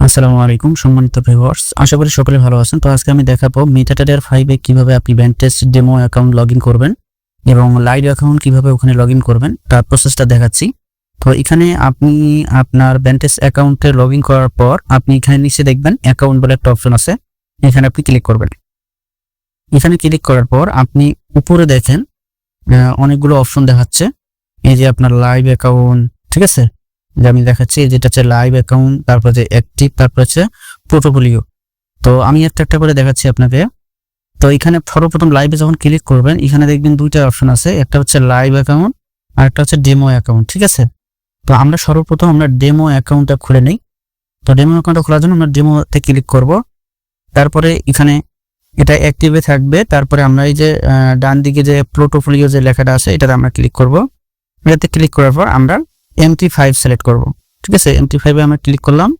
আসসালামু আলাইকুম, সম্মানিত ভিউয়ার্স আশা করি সকলে ভালো আছেন। তো আজকে আমি দেখাবো মেটাটাডার ফাইভে কীভাবে আপনি ব্যান্টেস ডেমো অ্যাকাউন্ট লগ করবেন এবং লাইভ অ্যাকাউন্ট কীভাবে ওখানে লগ করবেন, তার প্রসেসটা দেখাচ্ছি। তো এখানে আপনি আপনার ব্যান্টেস অ্যাকাউন্টে লগ করার পর আপনি এখানে নিচে দেখবেন অ্যাকাউন্ট বলে একটা অপশন আছে। এখানে আপনি ক্লিক করবেন। এখানে ক্লিক করার পর আপনি উপরে দেখেন অনেকগুলো অপশন দেখাচ্ছে। এই যে আপনার লাইভ অ্যাকাউন্ট ঠিক আছে? যে আমি দেখাচ্ছি, যেটা হচ্ছে লাইভ অ্যাকাউন্ট তারপর যে অ্যাক্টিভ তারপর হচ্ছে পোর্টফোলিও তো আমি একটা একটা করে দেখাচ্ছি আপনাকে। তো এখানে সর্বপ্রথম লাইভে যখন ক্লিক করবেন, এখানে দেখবেন দুইটা অপশন আছে। একটা হচ্ছে লাইভ অ্যাকাউন্ট আর একটা হচ্ছে ডেমো অ্যাকাউন্ট ঠিক আছে? তো আমরা সর্বপ্রথম আমরা ডেমো অ্যাকাউন্টটা খুলে নিই। তো ডেমো অ্যাকাউন্টটা খোলার জন্য আমরা ডেমোতে ক্লিক করব। তারপরে এখানে এটা অ্যাক্টিভে থাকবে। তারপরে আমরা এই যে ডান দিকে যে পোর্টফোলিও যে লেখাটা আছে, এটাতে আমরা ক্লিক করব। এটাতে ক্লিক করার পর আমরা এমটি ফাইভ সিলেক্ট করব। ঠিক আছে? এমটি ফাইভে আমরা ক্লিক করলাম।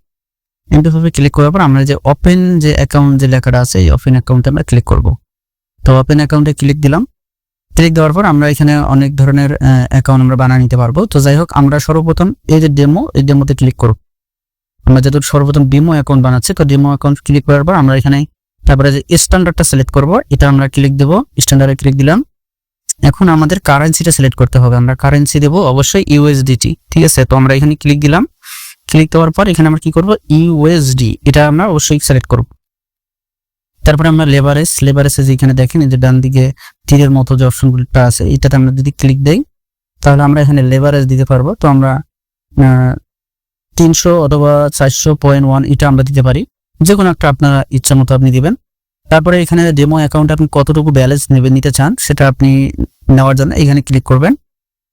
এমটি ফাইভে ক্লিক করার পর আমরা যে ওপেন যে অ্যাকাউন্ট যে লেখাটা আছে, এই ওপেন অ্যাকাউন্টে আমরা ক্লিক করব। তো ওপেন অ্যাকাউন্টে ক্লিক দিলাম। ক্লিক দেওয়ার পর আমরা এখানে অনেক ধরনের অ্যাকাউন্ট আমরা বানিয়ে নিতে পারব। তো যাই হোক, আমরা সর্বপ্রথম এই যে ডেমো এই ডেমোতে ক্লিক করব। আমরা যেহেতু সর্বপ্রথম ডেমো অ্যাকাউন্ট বানাচ্ছি, তো ডেমো অ্যাকাউন্ট ক্লিক করার পর আমরা এখানে তারপরে যে স্ট্যান্ডার্ডটা সিলেক্ট করব, এটা আমরা ক্লিক দেব। স্ট্যান্ডার্ডে ক্লিক দিলাম। এখন আমাদের কারেন্সিটা সিলেক্ট করতে হবে। আমরা কারেন্সি দেব অবশ্যই ইউএসডিটি ঠিক আছে? তো আমরা এখানে ক্লিক দিলাম। ক্লিক দেওয়ার পর এখানে আমরা কি করব? ইউএসডি এটা আমরা অবশ্যই সিলেক্ট করব। তারপরে আমরা লেবারেজ লেবারেজে যেখানে দেখেন, এই যে ডান দিকে তীরের মতো যে অপশনগুলোটা আছে, এটাতে আমরা যদি ক্লিক দেই, তাহলে আমরা এখানে লেবারেজ দিতে পারব। তো আমরা তিনশো অথবা চারশো পয়েন্ট ওয়ান এটা আমরা দিতে পারি। যে কোনো একটা আপনার ইচ্ছা মতো আপনি দিবেন। তারপরে এখানে ডেমো অ্যাকাউন্টে আপনি কতটুকু ব্যালেন্স নেবেন, নিতে চান, সেটা আপনি নেওয়ার জন্য এখানে ক্লিক করবেন।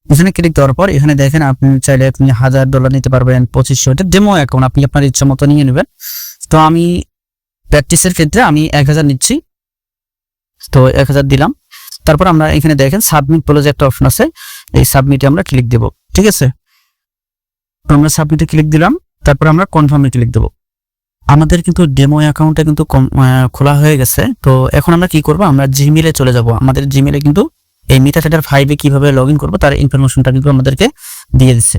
এখানে ক্লিক দেওয়ার পর এখানে দেখেন আপনি চাইলে আপনি হাজার ডলার নিতে পারবেন, পঁচিশশো, এটা ডেমো অ্যাকাউন্ট আপনি আপনার ইচ্ছা মতো নিয়ে নেবেন। তো আমি প্র্যাকটিসের ক্ষেত্রে আমি এক হাজার নিচ্ছি। তো এক হাজার দিলাম। তারপর আমরা এখানে দেখেন সাবমিট বলে যে একটা অপশন আছে, এই সাবমিটে আমরা ক্লিক দেব, ঠিক আছে? আমরা সাবমিটে ক্লিক দিলাম, তারপর আমরা কনফার্মে ক্লিক দেবো। আমাদের কিন্তু ডেমো অ্যাকাউন্টটা কিন্তু খোলা হয়ে গেছে। তো এখন আমরা কি করব? আমরা জিমেলে চলে যাব। আমাদের জিমেলে কিন্তু এই মিটা ট্রেডার ফাইভে কীভাবে লগ ইন করব, তার ইনফরমেশনটা কিন্তু আমাদেরকে দিয়ে দিচ্ছে।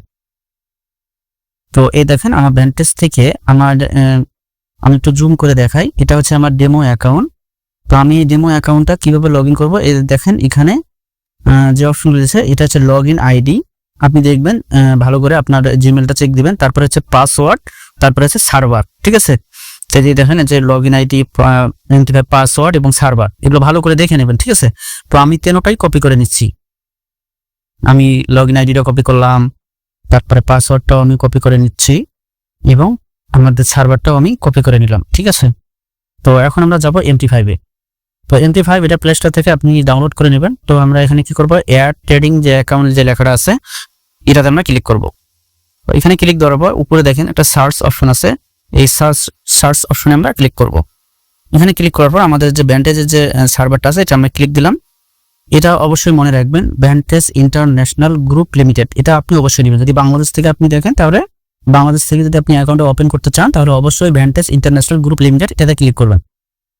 তো এই দেখেন, আমার ভ্যান্টেজ থেকে আমার আমি একটু জুম করে দেখাই। এটা হচ্ছে আমার ডেমো অ্যাকাউন্ট তো আমি এই ডেমো অ্যাকাউন্টটা কীভাবে লগ ইন করব? এই দেখেন, এখানে যে অপশন রয়েছে, এটা হচ্ছে লগ ইন আইডি আপনি দেখবেন ভালো করে আপনার জিমেলটা চেক দিবেন। তারপরে হচ্ছে পাসওয়ার্ড তারপরে আছে সার্ভার ঠিক আছে? তো এই যে দেখেন যে লগ ইন আইডি পাসওয়ার্ড এবং সার্ভার এগুলো ভালো করে দেখে নেবেন, ঠিক আছে? তো আমি তেনোটাই কপি করে নিচ্ছি। আমি লগ ইন আইডিটা কপি করলাম, তারপরে পাসওয়ার্ডটাও আমি কপি করে নিচ্ছি এবং আমাদের সার্ভারটাও আমি কপি করে নিলাম, ঠিক আছে? তো এখন আমরা যাব এমটি ফাইভে তো এমটি ফাইভ এটা প্লে স্টোর থেকে আপনি ডাউনলোড করে নেবেন। তো আমরা এখানে কি করব? এয়ার ট্রেডিং যে অ্যাকাউন্ট যে লেখাটা আছে, এটাতে আমরা ক্লিক করব। এখানে ক্লিক দেওয়ার পর উপরে দেখেন একটা সার্চ অপশন আছে। এই সার্চ সার্চ অপশনে আমরা ক্লিক করব। এখানে ক্লিক করার পর আমাদের যে ব্যান্টেজের যে সার্ভারটা আছে, এটা আমরা ক্লিক দিলাম। এটা অবশ্যই মনে রাখবেন ব্যান্টেজ ইন্টারন্যাশনাল গ্রুপ লিমিটেড এটা আপনি অবশ্যই নেবেন। যদি বাংলাদেশ থেকে আপনি দেখেন, তাহলে বাংলাদেশ থেকে যদি আপনি অ্যাকাউন্ট ওপেন করতে চান, তাহলে অবশ্যই ব্যান্টেজ ইন্টারন্যাশনাল গ্রুপ লিমিটেড এটাতে ক্লিক করবেন।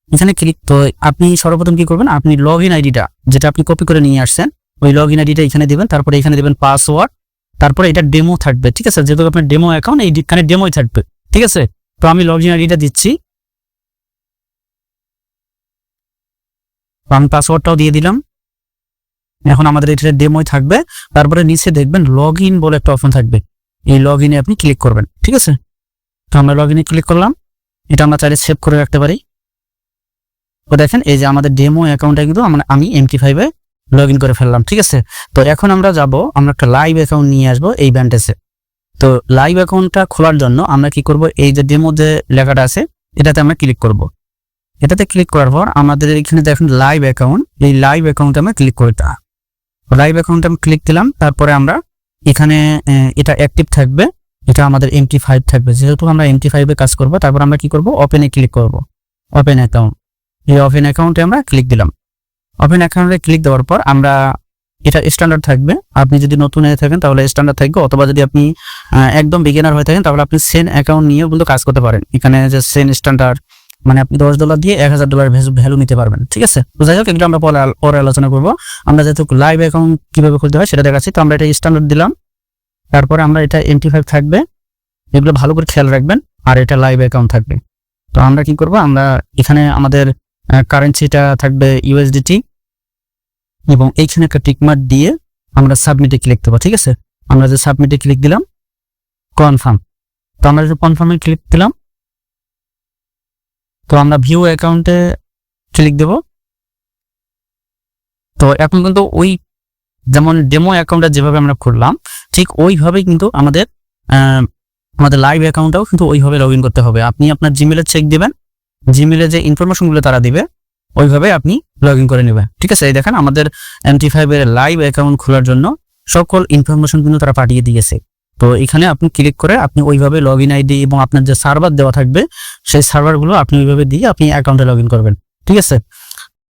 এখানে ক্লিক তো আপনি সর্বপ্রথম কি করবেন? আপনি লগ ইন আইডিটা যেটা আপনি কপি করে নিয়ে আসছেন, ওই লগ ইন আইডিটা এখানে দিবেন। তারপরে এখানে দেবেন পাসওয়ার্ড তারপরে এটা ডেমো থাকবে, ঠিক আছে? যেহেতু আপনার ডেমো অ্যাকাউন্ট এইখানে ডেমোই থাকবে, ঠিক আছে? তো আমি লগ ইন আইডিটা দিচ্ছি। আমি পাসওয়ার্ডটাও দিয়ে দিলাম। এখন আমাদের এটা ডেমোই থাকবে। তারপরে নিচে দেখবেন লগ ইন বলে একটা অপশন থাকবে। এই লগ ইনে আপনি ক্লিক করবেন, ঠিক আছে? তো আমরা লগ ইনে ক্লিক করলাম। এটা আমরা চাইলে সেভ করে রাখতে পারি। তো দেখেন, এই যে আমাদের ডেমো অ্যাকাউন্টটা কিন্তু আমি এমটি ফাইভে লগ ইন করে ফেললাম, ঠিক আছে? তো এখন আমরা যাব, আমরা একটা লাইভ অ্যাকাউন্ট নিয়ে আসব এই ব্যান্ডেসে তো লাইভ অ্যাকাউন্টটা খোলার জন্য আমরা কি করব? এই যে ডেমো যে লেখাটা আছে, এটাতে আমরা ক্লিক করব। এটাতে ক্লিক করার পর আমাদের এখানে দেখুন লাইভ অ্যাকাউন্ট এই লাইভ অ্যাকাউন্টে আমরা ক্লিক করতে লাইভ অ্যাকাউন্টে আমি ক্লিক দিলাম, তারপরে আমরা এখানে এটা অ্যাক্টিভ থাকবে, এটা আমাদের এমটি ফাইভ থাকবে। যেহেতু আমরা এমটি ফাইভে কাজ করব, তারপর আমরা কি করব? ওপেনে ক্লিক করব। ওপেন অ্যাকাউন্ট এই ওপেন অ্যাকাউন্টে আমরা ক্লিক দিলাম। ওপেন অ্যাকাউন্টে ক্লিক দেওয়ার পর আমরা এটা স্ট্যান্ডার্ড থাকবে। আপনি যদি নতুন হয়ে থাকেন তাহলে স্ট্যান্ডার্ড থাকবে, অথবা যদি আপনি একদম বিগিনার হয়ে থাকেন তাহলে আপনি সেন অ্যাকাউন্ট নিয়েও কিন্তু কাজ করতে পারেন। এখানে যে সেন স্ট্যান্ডার্ড মানে আপনি দশ ডলার দিয়ে এক হাজার ডলার ভ্যালু নিতে পারবেন, ঠিক আছে? তো যাই হোক, এগুলো আমরা পরে আলোচনা করব। আমরা যেহেতু লাইভ অ্যাকাউন্ট কীভাবে খুলতে হয় সেটা দেখাচ্ছি, তো আমরা এটা স্ট্যান্ডার্ড দিলাম। তারপরে আমরা এটা এমটি ফাইভ থাকবে। এগুলো ভালো করে খেয়াল রাখবেন, আর এটা লাইভ অ্যাকাউন্ট থাকবে। তো আমরা কি করব? আমরা এখানে আমাদের কারেন্সিটা থাকবে ইউএসডিটি এবং এইখানে একটা টিকমার্ক দিয়ে আমরা সাবমিটে ক্লিক দেবো, ঠিক আছে? আমরা যে সাবমিটে ক্লিক দিলাম কনফার্ম তো আমরা যে কনফার্মে ক্লিক দিলাম, তো আমরা ভিউ অ্যাকাউন্টে ক্লিক দেব। তো এখন কিন্তু ওই যেমন ডেমো অ্যাকাউন্টটা যেভাবে আমরা খুললাম, ঠিক ওইভাবেই কিন্তু আমাদের আমাদের লাইভ অ্যাকাউন্টটাও কিন্তু ওইভাবে লগ করতে হবে। আপনি আপনার জিমেলে চেক দিবেন জিমেলে যে ইনফরমেশনগুলো তারা দিবে, ওইভাবে আপনি লগ ইন করে নেবে ঠিক আছে? এই দেখেন আমাদের এমটি ফাইভের লাইভ অ্যাকাউন্ট খোলার জন্য সকল ইনফরমেশন কিন্তু তারা পাঠিয়ে দিয়েছে। তো এখানে আপনি ক্লিক করে আপনি ওইভাবে লগ ইন আইডি এবং আপনার যে সার্ভার দেওয়া থাকবে, সেই সার্ভারগুলো আপনি ওইভাবে দিয়ে আপনি অ্যাকাউন্টে লগ করবেন। ঠিক আছে?